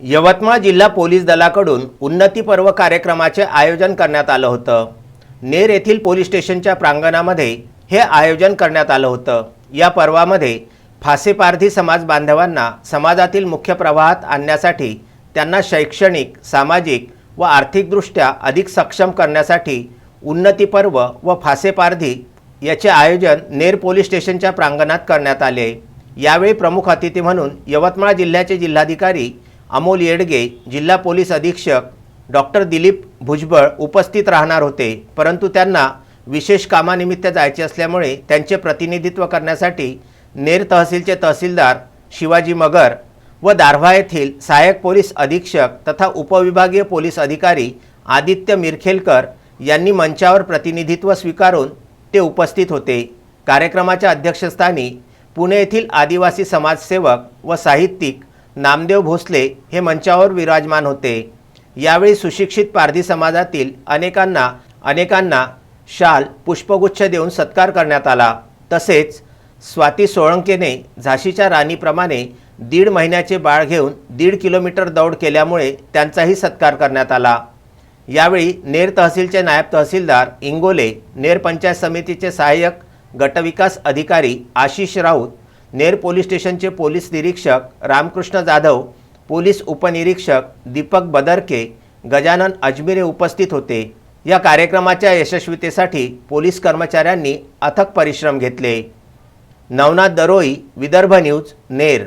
यवतमाळ जिल्हा पोलीस दलाकडून उन्नतीपर्व कार्यक्रमाचे आयोजन करण्यात आलं होतं. नेर येथील पोलीस स्टेशनच्या प्रांगणामध्ये हे आयोजन करण्यात आलं होतं. या पर्वामध्ये फासेपारधी समाज बांधवांना समाजातील मुख्य प्रवाहात आणण्यासाठी त्यांना शैक्षणिक सामाजिक व आर्थिकदृष्ट्या अधिक सक्षम करण्यासाठी उन्नतीपर्व व फासेपारधी याचे आयोजन नेर पोलीस स्टेशनच्या प्रांगणात करण्यात आले. यावेळी प्रमुख अतिथी म्हणून यवतमाळ जिल्ह्याचे जिल्हाधिकारी अमोल येडगे जिल्हा पोलीस अधीक्षक डॉक्टर दिलीप भुजबळ उपस्थित राहणार होते. परंतु त्यांना विशेष कामानिमित्त जायचे असल्यामुळे त्यांचे प्रतिनिधित्व करण्यासाठी नेर तहसीलचे तहसीलदार शिवाजी मगर व दारव्हा येथील सहाय्यक पोलीस अधीक्षक तथा उपविभागीय पोलीस अधिकारी आदित्य मिरखेलकर यांनी मंचावर प्रतिनिधित्व स्वीकारून ते उपस्थित होते. कार्यक्रमाच्या अध्यक्षस्थानी पुणे येथील आदिवासी समाजसेवक व साहित्यिक नामदेव भोसले हे मंचावर विराजमान होते. यावेळी सुशिक्षित पारधी समाजातील अनेकांना अनेकांना शाल पुष्पगुच्छ देऊन सत्कार करण्यात आला. तसेच स्वाती सोळंकेने झाशीच्या राणीप्रमाणे दीड महिन्याचे बाळ घेऊन दीड किलोमीटर दौड केल्यामुळे त्यांचाही सत्कार करण्यात आला. यावेळी नेर तहसीलचे नायब तहसीलदार इंगोले नेर पंचायत समितीचे सहाय्यक गटविकास अधिकारी आशिष राऊत नेर पोलीस स्टेशनचे पोलीस निरीक्षक रामकृष्ण जाधव पोलीस उपनिरीक्षक दीपक बदरके गजानन अजमिरे उपस्थित होते. या कार्यक्रमाच्या यशस्वीतेसाठी पोलीस कर्मचाऱ्यांनी अथक परिश्रम घेतले. नवनाथ दरोई विदर्भ न्यूज नेर.